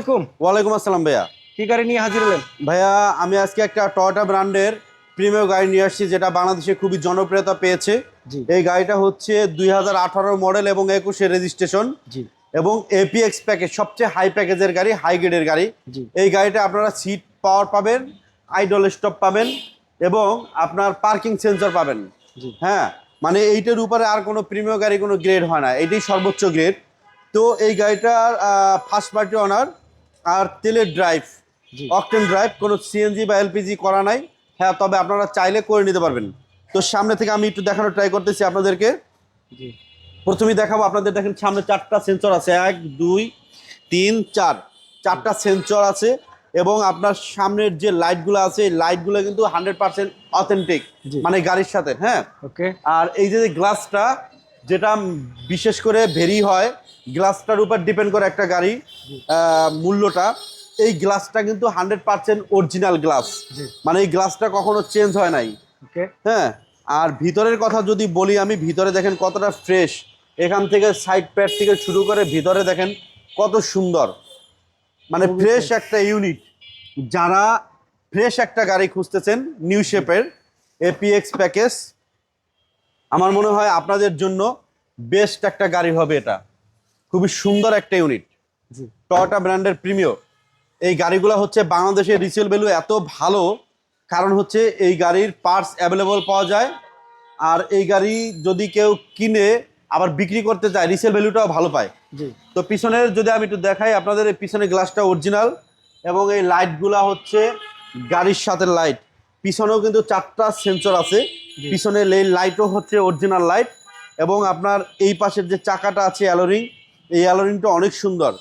আলাইকুম। ওয়ালাইকুম আসসালাম ভাইয়া। কি গাড়ি নিয়ে হাজির হলেন? ভাইয়া আমি আজকে একটা টয়োটা ব্র্যান্ডের প্রিমিয়াম গাড়ি নিয়ে আসছি যেটা বাংলাদেশে খুবই জনপ্রিয়তা পেয়েছে। এই গাড়িটা হচ্ছে দুই হাজার আঠারো মডেল এবং একুশে রেজিস্ট্রেশন জি। এবং এপিএক্স প্যাকেজ সবচেয়ে হাই প্যাকেজের গাড়ি হাই গ্রেডের গাড়ি। জি। এই গাড়িটা আপনারা সিট পাওয়ার পাবেন আইডল স্টপ পাবেন এবং আপনার পার্কিং সেন্সর পাবেন। জি। হ্যাঁ মানে এইটার উপরে আর কোনো প্রিমিয়াম গাড়ি কোনো গ্রেড হয় না এটাই সর্বোচ্চ গ্রেড তো এই গাড়িটার ফার্স্ট পার্টি অনার আর তেলের ড্রাইভ অকটেন ড্রাইভ কোনো সিএনজি বা এলপিজি করা নাই। হ্যাঁ তবে আপনারা চাইলে করে নিতে পারবেন। তো সামনে থেকে আমি একটু দেখানোর ট্রাই করতেছি আপনাদেরকে। প্রথমেই দেখাবো আপনাদের দেখেন সামনে চারটা সেন্সর আছে। এক দুই তিন চার। চারটা সেন্সর আছে এবং আপনার সামনের যে লাইটগুলো আছে এই লাইটগুলো কিন্তু হান্ড্রেড পার্সেন্ট অথেন্টিক মানে গাড়ির সাথে হ্যাঁ? ওকে আর এই যে গ্লাসটা যেটা বিশেষ করে ভেরি হয় গ্লাসটার উপর ডিপেন্ড করে একটা গাড়ি মূল্যটা। এই গ্লাসটা কিন্তু হান্ড্রেড পার্সেন্ট অরিজিনাল গ্লাস। মানে এই গ্লাসটা কখনো চেঞ্জ হয় নাই। হ্যাঁ আর ভিতরের কথা যদি বলি আমি ভিতরে দেখেন কতটা ফ্রেশ। এখান থেকে সাইড প্যাড থেকে শুরু করে ভিতরে দেখেন কত সুন্দর। মানে ফ্রেশ একটা ইউনিট। যারা ফ্রেশ একটা গাড়ি খুঁজতেছেন নিউ শেপের এপিএক্স প্যাকেজ আমার মনে হয় আপনাদের জন্য বেস্ট একটা গাড়ি হবে এটা। খুবই সুন্দর একটা ইউনিট টয়টা ব্র্যান্ডের প্রিমিয় এই গাড়িগুলো হচ্ছে বাংলাদেশের রিসেল ভ্যালু এত ভালো কারণ হচ্ছে এই গাড়ির পার্টস অ্যাভেলেবল পাওয়া যায়। আর এই গাড়ি যদি কেউ কিনে আবার বিক্রি করতে চায় রিসেল ভ্যালুটাও ভালো পায়। জি। তো পিছনের যদি আমি একটু দেখাই আপনাদের এই পিছনের গ্লাসটা অরিজিনাল এবং এই লাইটগুলা হচ্ছে গাড়ির সাথে লাইট পিছনেও কিন্তু চারটা সেন্সর আছে। জি। পিছনের লাইটও হচ্ছে অরিজিনাল লাইট এবং আপনার এই পাশের যে চাকাটা আছে অ্যালোরিং এই অ্যালোরিংটা অনেক সুন্দর।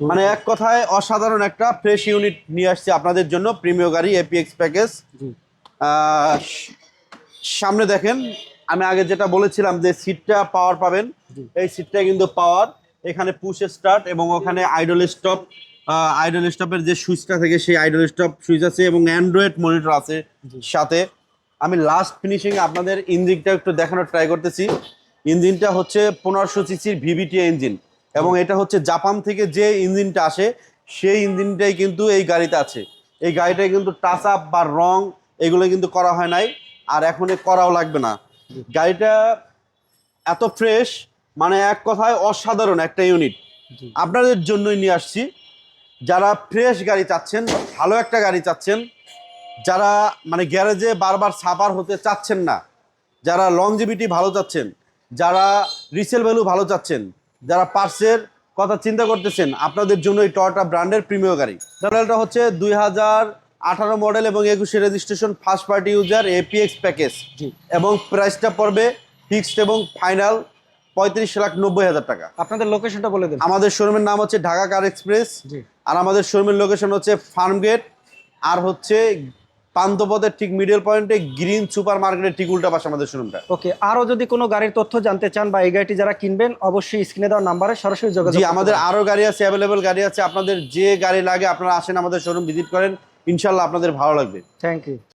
মানে এক কথায় অসাধারণ একটা ফ্রেশ ইউনিট নিয়ে আসছে আপনাদের জন্য প্রিমিয় গাড়ি এপিএক্স প্যাকেজ সামনে দেখেন আমি আগে যেটা বলেছিলাম যে সিটটা পাওয়ার পাবেন। এই সিটটা কিন্তু পাওয়ার এখানে পুশ স্টার্ট এবং ওখানে আইডল স্টপ আইডল স্টপের যে সুইচটা থেকে সেই আইডল স্টপ সুইচ আছে এবং অ্যান্ড্রয়েড মনিটর আছে সাথে। আমি লাস্ট ফিনিশিং আপনাদের ইঞ্জিনটা একটু দেখানোর ট্রাই করতেছি। ইঞ্জিনটা হচ্ছে পনেরোশো সিসির ভিভিটি ইঞ্জিন। এবং এটা হচ্ছে জাপান থেকে যে ইঞ্জিনটা আসে সেই ইঞ্জিনটাই কিন্তু এই গাড়িতে আছে। এই গাড়িটায় কিন্তু টাচ আপ বা রং এগুলো কিন্তু করা হয় নাই আর এখন করাও লাগবে না। গাড়িটা এত ফ্রেশ মানে এক কথায় অসাধারণ একটা ইউনিট আপনাদের জন্যই নিয়ে আসছি। যারা ফ্রেশ গাড়ি চাচ্ছেন ভালো একটা গাড়ি চাচ্ছেন যারা মানে গ্যারেজে বারবার সাফার হতে চাচ্ছেন না যারা লংজিভিটি ভালো চাচ্ছেন যারা রিসেল ভ্যালু ভালো চাচ্ছেন যারা পার্সের কথা চিন্তা করতেছেন আপনাদের জন্য এই টয়টা ব্র্যান্ডের প্রিমিয় গাড়ি। মডেলটা হচ্ছে দুই হাজার আঠারো মডেল এবং একুশে registration first party user APX package এবং প্রাইসটা পড়বে ফিক্সড এবং ফাইনাল পঁয়ত্রিশ লাখ নব্বই হাজার টাকা। আপনাদের লোকেশনটা বলে দেন। আমাদের শোরুমের নাম হচ্ছে ঢাকা কার এক্সপ্রেস আর আমাদের শোরুমের লোকেশন হচ্ছে ফার্মগেট আর হচ্ছে পান্তপথের ঠিক মিডল পয়েন্টে গ্রিন সুপার মার্কেটের ঠিক উল্টা পাশে আমাদের শোরুমটা ওকে আরও যদি কোনো গাড়ির তথ্য জানতে চান বা এই গাড়িটি যারা কিনবেন অবশ্যই স্ক্রিনে দেওয়ার নাম্বারে সরাসরি যোগাযোগ জি আমাদের আরও আরও গাড়ি আছে অ্যাভেলেবেল গাড়ি আছে। আপনাদের যে গাড়ি লাগে আপনারা আসেন আমাদের শোরুম ভিজিট করেন। ইনশাল্লাহ আপনাদের ভালো লাগবে। Thank you